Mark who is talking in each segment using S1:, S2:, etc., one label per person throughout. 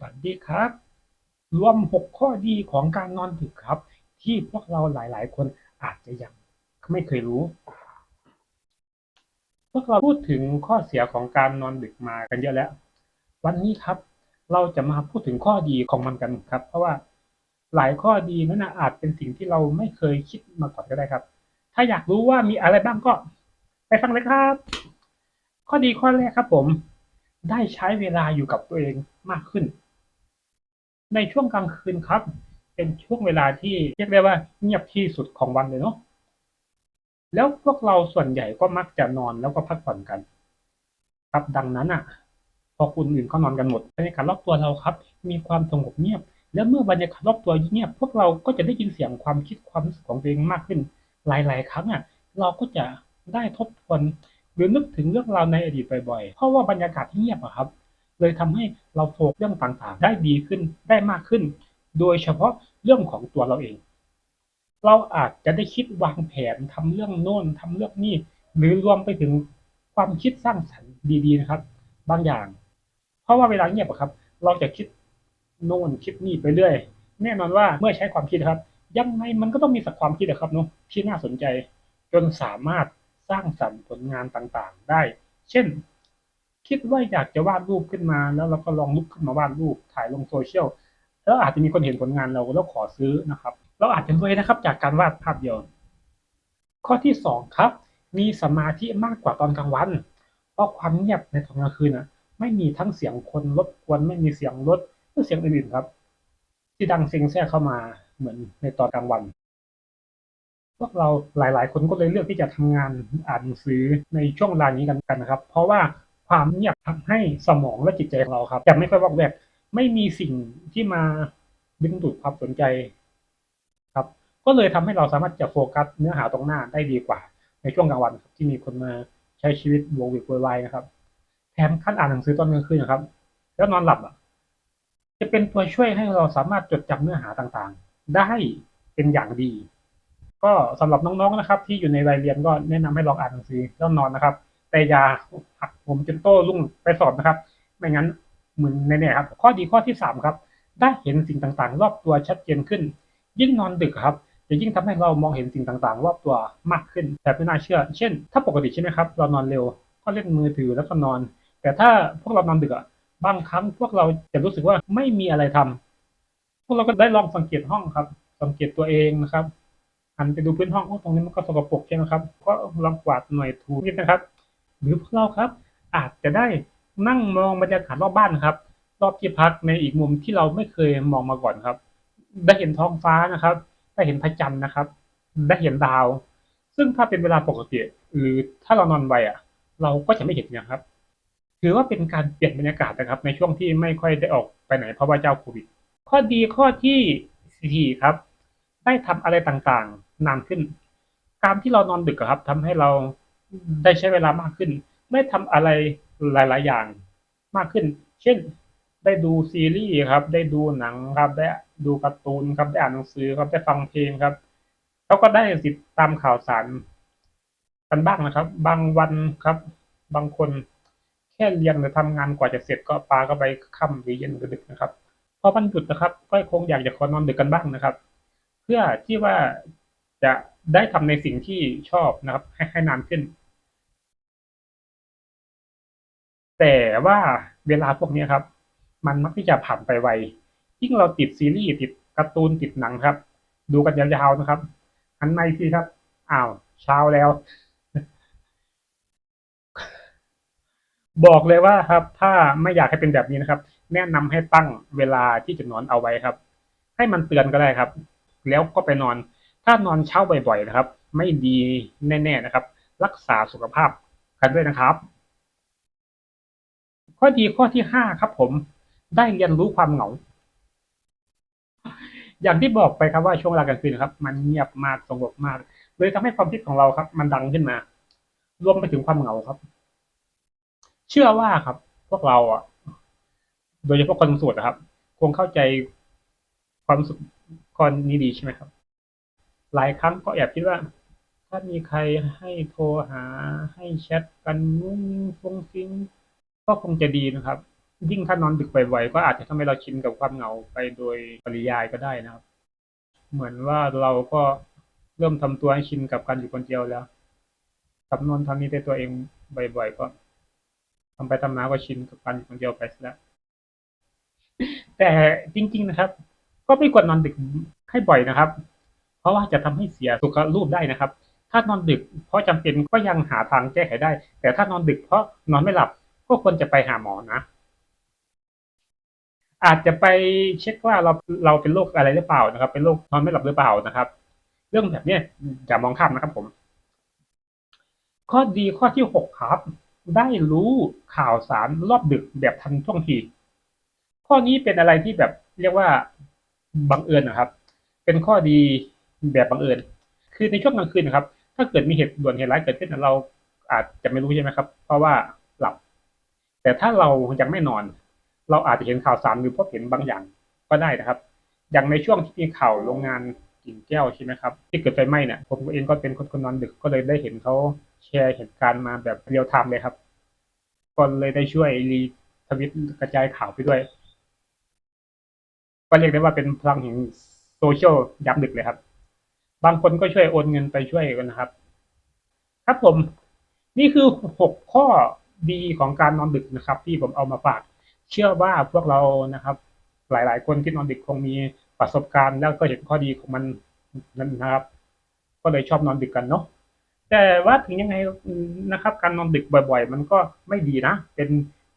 S1: สวัสดีครับ รวมหกข้อดีของการนอนดึกครับ ที่พวกเราหลาย ๆ คนอาจจะยังไม่เคยรู้ พวกเราพูดถึงข้อเสียของการนอนดึกมากันเยอะแล้ว วันนี้ครับ เราจะมาพูดถึงข้อดีของมันกันครับ เพราะว่าหลายข้อดีนั้นอาจเป็นสิ่งที่เราไม่เคยคิดมาก่อนก็ได้ครับ ถ้าอยากรู้ว่ามีอะไรบ้างก็ ไปฟังเลยครับ ข้อดีข้อแรกครับผมได้ใช้เวลาอยู่กับตัวเองมากขึ้น ในช่วงกลางคืนครับ เป็นช่วงเวลาที่เรียกได้ว่าเงียบที่สุดของวันเลยเนาะแล้วพวกเราส่วนใหญ่ก็มักจะนอนแล้วก็พักผ่อนกัน ครับดังนั้นอะ พอคนอื่นเขานอนกันหมดบรรยากาศรอบตัวเราครับ มีความสงบเงียบ แล้วเมื่อบรรยากาศรอบตัวเงียบ พวกเราก็จะได้ยินเสียงความคิดความรู้สึกของตัวเองมากขึ้น หลาย ๆ ครั้งอะ เราก็จะได้ทบทวนหรือนึกถึงเรื่องราวในอดีตบ่อยๆ เพราะว่าบรรยากาศที่เงียบอะครับ เลยทำให้เราโฟกัสเรื่องต่างๆ ได้ดีขึ้นได้มากขึ้น โดยเฉพาะเรื่องของตัวเราเอง เราอาจจะได้คิดวางแผนทำเรื่องโน้นทำเรื่องนี้หรือรวมไปถึงความคิดสร้างสรรค์ดีๆนะครับ บางอย่าง เพราะว่าเวลาเงียบครับ เราจะคิดโน่นคิดนี่ไปเรื่อย แน่นอนว่าเมื่อใช้ความคิดครับ ยังไงมันก็ต้องมีสักความคิดอะครับเนาะที่น่าสนใจ จนสามารถสร้างสรรค์ผลงานต่างๆ ได้ เช่น คิดว่าอยากจะวาดรูปขึ้นมาแล้วเราก็ลองลุกขึ้นมาวาดรูปถ่ายลงโซเชียลแล้วอาจจะมีคนเห็นผลงานเราแล้วขอซื้อนะครับ เราอาจจะรวยนะครับจากการวาดภาพเดียว ข้อที่สองครับ มีสมาธิมากกว่าตอนกลางวัน เพราะความเงียบในตอนกลางคืนอะไม่มีทั้งเสียงคนรบกวนไม่มีเสียงรถหรือเสียงอื่นๆครับ ที่ดังเซ็งแซ่เข้ามาเหมือนในตอนกลางวันพวกเราหลาย ๆ คนก็เลยเลือกที่จะทำงานอ่านหนังสือในช่วงเวลานี้กันกันนะครับ เพราะว่า ความเงียบทำให้สมองและจิตใจของเราครับจะไม่ค่อยวอกแวกไม่มีสิ่งที่มาดึงดูดความสนใจครับ ก็เลยทำให้เราสามารถจะโฟกัสเนื้อหาตรงหน้าได้ดีกว่า ในช่วงกลางวันครับที่มีคนมาใช้ชีวิตวกเวกวยวายนะครับ แถมขั้นอ่านหนังสือตอนกลางคืนนะครับ แล้วนอนหลับอะจะเป็นตัวช่วยให้เราสามารถจดจำเนื้อหาต่างๆ ได้เป็นอย่างดี ก็สำหรับน้องๆนะครับ ที่อยู่ในวัยเรียนก็แนะนำให้ลองอ่านหนังสือแล้วนอนนะครับ แต่อย่าหัก ผมจนโต้รุ่งไปสอบนะครับ ไม่งั้นเหมึนแน่ๆครับ ข้อดีข้อที่สามครับ ได้เห็นสิ่งต่างๆ รอบตัวชัดเจนขึ้น ยิ่งนอนดึกครับจะยิ่งทำให้เรามองเห็นสิ่งต่างๆ รอบตัวมากขึ้นแบบไม่น่าเชื่อ เช่น ถ้าปกติใช่ไหมครับ เรานอนเร็ว ก็เล่นมือถือแล้วก็นอน แต่ถ้าพวกเรานอนดึกอะบางครั้งพวกเราจะรู้สึกว่าไม่มีอะไรทำพวกเราก็ได้ลองสังเกตห้องครับ สังเกตตัวเองนะครับหันไปดูพื้นห้องโอ้ตรงนี้มันก็สกปรกใช่ไหมครับ ก็ลองกวาดหน่อยถูนิดนะครับ หรือพวกเราครับ อาจจะได้นั่งมองบรรยากาศรอบบ้านครับ รอบที่พักในอีกมุมที่เราไม่เคยมองมาก่อนครับ ได้เห็นท้องฟ้านะครับ ได้เห็นพระจันทร์นะครับ ได้เห็นดาว ซึ่งถ้าเป็นเวลาปกติหรือถ้าเรานอนไวอะ เราก็จะไม่เห็นนะครับ ถือว่าเป็นการเปลี่ยนบรรยากาศนะครับ ในช่วงที่ไม่ค่อยได้ออกไปไหนเพราะว่าเจ้าโควิด ข้อดีข้อที่สี่ครับ ได้ทำอะไรต่างๆนานขึ้น การที่เรานอนดึกครับทำให้เราได้ใช้เวลามากขึ้น ได้ทำอะไรหลาย ๆ อย่างมากขึ้น เช่น ได้ดูซีรีส์ครับ ได้ดูหนังครับ ได้ดูการ์ตูนครับ ได้อ่านหนังสือครับ ได้ฟังเพลงครับ แล้วก็ได้ติดตามข่าวสารกันบ้างนะครับ บางวันครับ บางคนแค่เรียนหรือทำงานกว่าจะเสร็จก็ปาก็ไปค่ำหรือเย็นหรือดึกนะครับ พอวันหยุดนะครับ ก็คงอยากจะขอนอนดึกกันบ้างนะครับ เพื่อที่ว่าจะได้ทำในสิ่งที่ชอบนะครับ ให้ให้นานขึ้น แต่ว่าเวลาพวกนี้ครับ มันมักที่จะผ่านไปไวยิ่งเราติดซีรีส์ติดการ์ตูนติดหนังครับ ดูกันยาวๆนะครับหันมาอีกทีครับอ้าวเช้าแล้ว บอกเลยว่าครับ ถ้าไม่อยากให้เป็นแบบนี้นะครับ แนะนำให้ตั้งเวลาที่จะนอนเอาไว้ครับ ให้มันเตือนก็ได้ครับ แล้วก็ไปนอน ถ้านอนเช้าบ่อยๆนะครับ ไม่ดีแน่ ๆนะครับ รักษาสุขภาพกันด้วยนะครับ ข้อดีข้อที่ห้าครับ ผมได้เรียนรู้ความเหงา อย่างที่บอกไปครับว่าช่วงเวลากลางคืนครับ มันเงียบมากสงบมากเลยทำให้ความคิดของเราครับ มันดังขึ้นมา รวมไปถึงความเหงาครับ เชื่อว่าครับ พวกเราอะ โดยเฉพาะคนโสดนะครับ คงเข้าใจความสึกข้อนี้ดีใช่ไหมครับ หลายครั้งก็แอบคิดว่า ถ้ามีใครให้โทรหาให้แชทกันงุ้งฟงฟิง ก็คงจะดีนะครับ ยิ่งถ้านอนดึกบ่อยๆก็อาจจะทำให้เราชินกับความเหงาไปโดยปริยายก็ได้นะครับ เหมือนว่าเราก็เริ่มทำตัวให้ชินกับการอยู่คนเดียวแล้วทำโนนทำนี้ด้ตัวเองบ่อยๆก็ทำไปทำมาก็ชินกับการอยู่คนเดียวไปซะแล้ว แต่จริง ๆนะครับ ก็ไม่ควรนอนดึกให้บ่อยนะครับ เพราะว่าจะทำให้เสียสุขรูปได้นะครับ ถ้านอนดึกเพราะจำเป็นก็ยังหาทางแก้ไขได้ แต่ถ้านอนดึกเพราะนอนไม่หลับ ก็ควรจะไปหาหมอนะ อาจจะไปเช็คว่าเราเราเป็นโรคอะไรหรือเปล่านะครับ เป็นโรคนอนไม่หลับหรือเปล่านะครับ เรื่องแบบนี้อย่ามองข้ามนะครับผม ข้อดีข้อที่หกครับ ได้รู้ข่าวสารรอบดึกแบบทันท่วงที ข้อนี้เป็นอะไรที่แบบเรียกว่าบังเอิญนะครับ เป็นข้อดีแบบบังเอิญ คือในช่วงกลางคืนนะครับ ถ้าเกิดมีเหตุด่วนเหตุร้ายเกิดขึ้นเราอาจจะไม่รู้ใช่ไหมครับ เพราะว่า แต่ถ้าเรายังไม่นอน เราอาจจะเห็นข่าวสารหรือพบเห็นบางอย่างก็ได้นะครับ อย่างในช่วงที่มีข่าวโรงงานกิ่งแก้วใช่ไหมครับที่เกิดไฟไหม้เนี่ยผมเองก็เป็นคนคนนอนดึกก็เลยได้เห็นเขาแชร์เหตุการณ์มาแบบเรียลไทม์เลยครับก็เลยได้ช่วยรีทวิตกระจายข่าวไปด้วย ก็เรียกได้ว่าเป็นพลังแห่งโซเชียลยามดึกเลยครับ บางคนก็ช่วยโอนเงินไปช่วยกันนะครับ ครับผม นี่คือหกข้อ ดีของการนอนดึกนะครับ ที่ผมเอามาฝากเชื่อว่าพวกเรานะครับ หลาย ๆ คนที่นอนดึกคงมีประสบการณ์แล้วก็เห็นข้อดีของมันนั่นนะครับ ก็เลยชอบนอนดึกกันเนาะแต่ว่าถึงยังไงนะครับ การนอนดึกบ่อย ๆ มันก็ไม่ดีนะ เป็น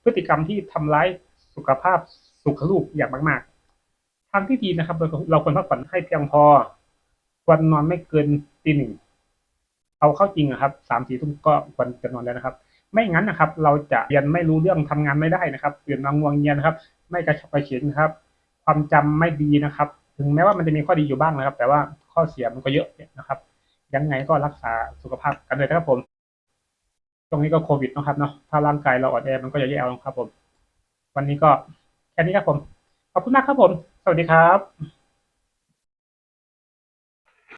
S1: พฤติกรรมที่ทำร้ายสุขภาพสุขรูปอย่างมากๆทางที่ดีนะครับ เราควรพักผ่อนให้เพียงพอควรนอนไม่เกินตีหนึ่งเอาเข้าจริงอะครับสามสี่ทุ่มก็ควรจะนอนแล้วนะครับ ไม่งั้นนะครับ เราจะเรียนไม่รู้เรื่องทำงานไม่ได้นะครับตื่นมาง่วงเงียนะครับ ไม่กระฉับกระเฉงนครับ ความจำไม่ดีนะครับ ถึงแม้ว่ามันจะมีข้อดีอยู่บ้างนะครับ แต่ว่าข้อเสียมันก็เยอะนะครับ ยังไงก็รักษาสุขภาพกันเลยนะครับผม ตรงนี้ก็โควิดนะครับเนาะถ้าร่างกายเราอ่อนแอมันก็จะแย่เอาครับผม วันนี้ก็แค่นี้ครับผมขอบคุณมากครับผม สวัสดีครับ